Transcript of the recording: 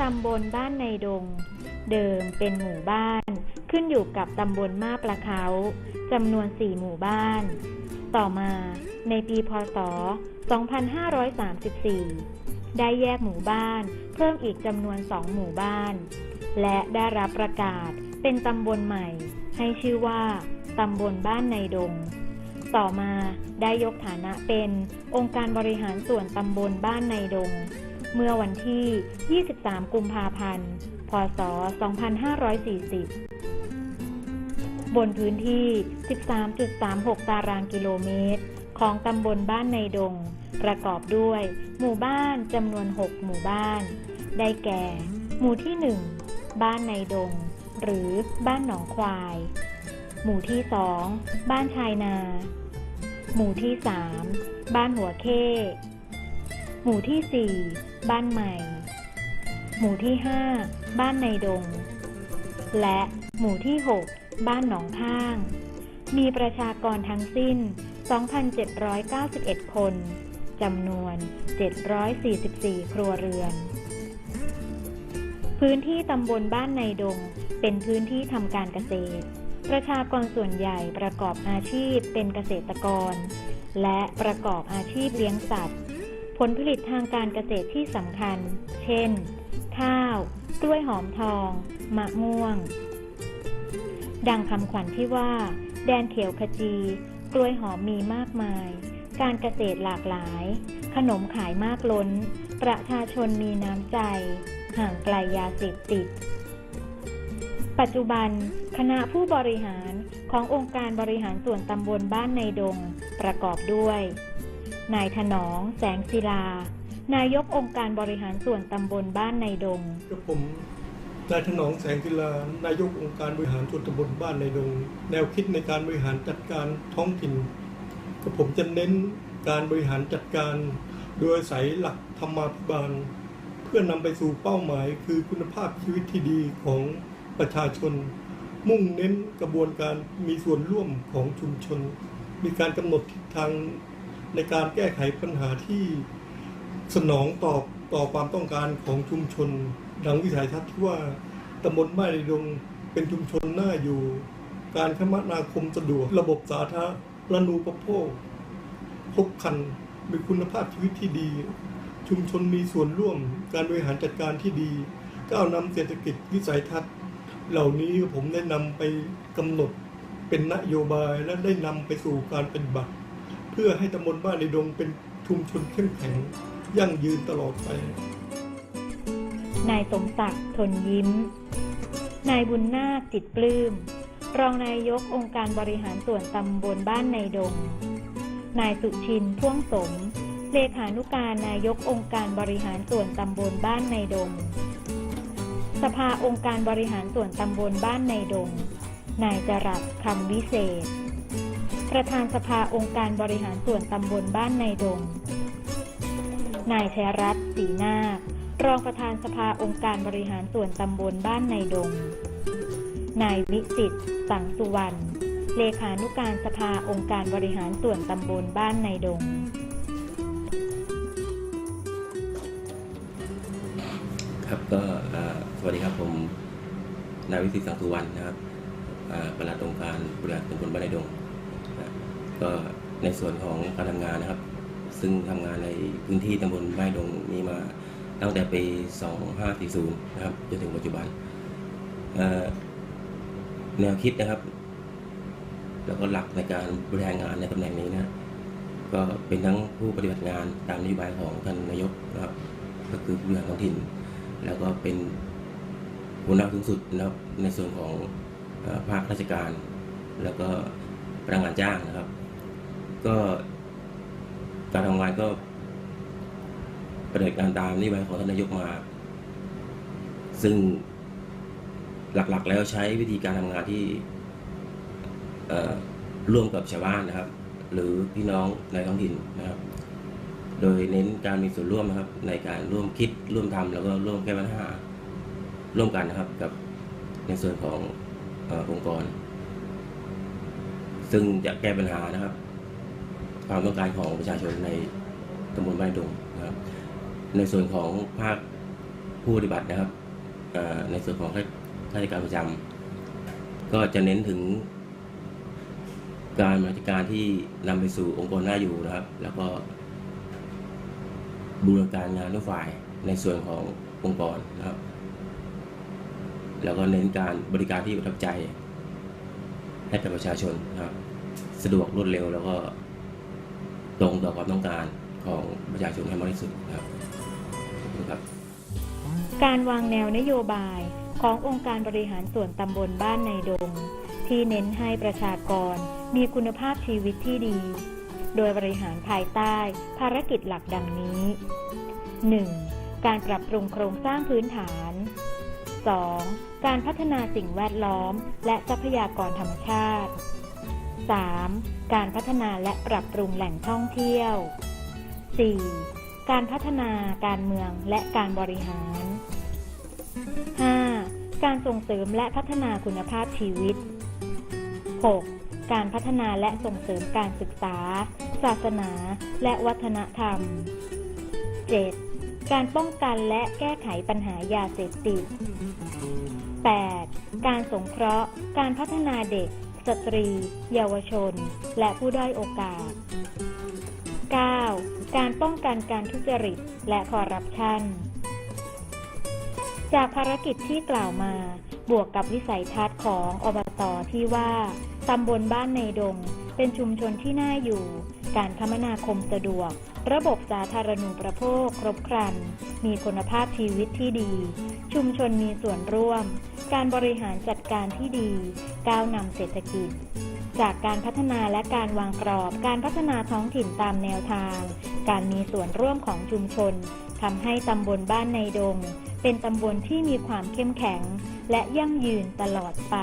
ตำบลบ้านในดง เดิมเป็นหมู่บ้าน ขึ้นอยู่กับตำบลมาปลาเขาจำนวน4หมู่บ้าน ต่อมาในปีพศ 2534 ได้แยกหมู่บ้าน เพิ่มอีกจำนวน2หมู่บ้าน และได้รับประกาศเป็นตำบลใหม่ ให้ชื่อว่าตำบลบ้านในดง ต่อมาได้ยกฐานะเป็นองค์การบริหารส่วนตำบลบ้านในดง เมื่อวันที่ 23 กุมภาพันธ์ พศ 2540 บนพื้นที่ 13.36 ตารางกิโลเมตร ของตำบลบ้านในดง ประกอบด้วย หมู่บ้านจำนวน 6 หมู่บ้าน ได้แก่ หมู่ที่ 1 บ้านในดง หรือบ้านหนองควาย หมู่ที่ 2 บ้านชายนา หมู่ที่ 3 บ้านหัวเข้ หมู่ที่ 4 บ้านใหม่ หมู่ที่ 5 บ้านในดง และหมู่ที่ 6 บ้านหนองข้าง มีประชากรทั้งสิ้น 2,791 คนจำนวน 744 ครัวเรือน พื้นที่ตำบลบ้านในดง เป็นพื้นที่ทำการเกษตร ประชากรส่วนใหญ่ประกอบอาชีพเป็นเกษตรกร และประกอบอาชีพเลี้ยงสัตว์ ผลผลิตทางการเกษตรที่สำคัญ เช่น ข้าว กล้วยหอมทอง มะม่วง ดังคำขวัญที่ว่า แดนเขียวขจี กล้วยหอมมีมากมาย การเกษตรหลากหลาย ขนมขายมากล้น ประชาชนมีน้ำใจ ห่างไกลยาเสพติด ปัจจุบัน คณะผู้บริหารขององค์การบริหารส่วนตำบลบ้านในดง ประกอบด้วย นายถนอมแสงศิลา นายกองค์การบริหารส่วนตำบลบ้านในดงกับผมนายถนอมแสงกีฬานายกองค์การบริหารส่วนตำบลบ้านในดง แนวคิดในการบริหารจัดการท้องถิ่นกับผมจะเน้นการบริหารจัดการ โดยอาศัยหลักธรรมาภิบาล เพื่อนำไปสู่เป้าหมาย คือคุณภาพชีวิตที่ดีของประชาชน มุ่งเน้นกระบวนการมีส่วนร่วมของชุมชน มีการกำหนดทิศทาง ในการแก้ไขปัญหาที่สนองตอบต่อความต้องการของชุมชน ดังวิสัยทัศน์ที่ว่าตำบลบ้านในดงเป็นชุมชนน่าอยู่ การคมนาคมสะดวก ระบบสาธารณูปโภคครบครันมีคุณภาพชีวิตที่ดี ชุมชนมีส่วนร่วม การบริหารจัดการที่ดีก้าวนำเศรษฐกิจวิสัยทัศน์ เหล่านี้ผมได้นำไปกำหนดเป็นนโยบายและได้นำไปสู่การเป็นบัตร เพื่อให้ตำบลบ้านในดงเป็นชุมชนเข้มแข็ง ยั่งยืนตลอดไป นายสมศักดิ์ทนยิ้ม นายบุญนาคจิตปลื้ม รองนายกองค์การบริหารส่วนตำบลบ้านในดง นายสุชินพ่วงสม เลขานุการนายกองค์การบริหารส่วนตำบลบ้านในดง สภาองค์การบริหารส่วนตำบลบ้านในดง นายจรัสคำวิเศษ ประธานสภาองค์การบริหารส่วนตำบลบ้านในดง นายชัยรัตน์ศรีนาครองประธานสภาองค์การบริหารส่วนตำบลบ้านในดง นายวิสิตสังสุวรรณ เลขานุการสภาองค์การบริหารส่วนตำบลบ้านในดง ครับก็สวัสดีครับผมนายวิสิตสังสุวรรณนะครับประหลัดองค์การบริหารส่วนตำบลบ้านในดง ก็ในส่วนของการทำงานนะครับ ซึ่งทำงานในพื้นที่ตำบลบ้านดงนี้มาตั้งแต่ปี 2540 นะครับจนถึงปัจจุบันแนวคิดนะครับ แล้วก็หลักในการบริหารงานในตำแหน่งนี้นะก็เป็นทั้งผู้ปฏิบัติงานตามนโยบายของท่านนายกนะครับ ก็คือผู้บริหารท้องถิ่น แล้วก็เป็นหัวหน้าสูงสุดนะครับในส่วนของอภาคราชการ แล้วก็พนักงานจ้างนะครับ ก็การทำงานก็ปฏิบัติการตามนโยบายของท่านนายกมา ซึ่งหลักๆ แล้วใช้วิธีการทำงานที่ร่วมกับชาวบ้านนะครับ หรือพี่น้องในท้องถิ่นนะครับ โดยเน้นการมีส่วนร่วมนะครับ ในการร่วมคิดร่วมทำแล้วก็ร่วมแก้ปัญหาร่วมกันนะครับกับในส่วนขององค์กร ซึ่งจะแก้ปัญหานะครับ ความต้องการของประชาชนในตำบลบ้านดงนะครับ ในส่วนของภาคผู้ปฏิบัตินะครับในส่วนของข้าราชการประจำก็จะเน้นถึงการบริหารการที่นำไปสู่องค์กรหน้าอยู่นะครับ แล้วก็บูรณาการงานทุกฝ่ายในส่วนขององค์กรนะครับ แล้วก็เน้นการบริการที่ประทับใจให้กับประชาชนนะครับ สะดวกรวดเร็วแล้วก็ ตรงต่อความต้องการของประชาชนให้มากที่สุดครับขอบคุณครับ การวางแนวนโยบายขององค์การบริหารส่วนตำบลบ้านในดง ที่เน้นให้ประชากรมีคุณภาพชีวิตที่ดี โดยบริหารภายใต้ภารกิจหลักดังนี้ 1. การปรับปรุงโครงสร้างพื้นฐาน 2. การพัฒนาสิ่งแวดล้อมและทรัพยากรธรรมชาติ 3. การพัฒนาและปรับปรุงแหล่งท่องเที่ยว 4. การพัฒนาการเมืองและการบริหาร 5. การส่งเสริมและพัฒนาคุณภาพชีวิต 6. การพัฒนาและส่งเสริมการศึกษา ศาสนา และวัฒนธรรม 7. การป้องกันและแก้ไขปัญหายาเสพติด 8. การสงเคราะห์ การพัฒนาเด็ก สตรี เยาวชน และผู้ด้อยโอกาส 9. การป้องกันการทุจริตและคอร์รัปชัน จากภารกิจที่กล่าวมา บวกกับวิสัยทัศน์ของอบตที่ว่าตำบลบ้านในดง เป็นชุมชนที่น่าอยู่ การคมนาคมสะดวก ระบบสาธารณูปโภคครบครัน มีคุณภาพชีวิตที่ดี ชุมชนมีส่วนร่วม การบริหารจัดการที่ดี ก้าวนำเศรษฐกิจ จากการพัฒนาและการวางกรอบ การพัฒนาท้องถิ่นตามแนวทาง การมีส่วนร่วมของชุมชนทำให้ตำบลบ้านในดง เป็นตำบลที่มีความเข้มแข็ง และยั่งยืนตลอดไป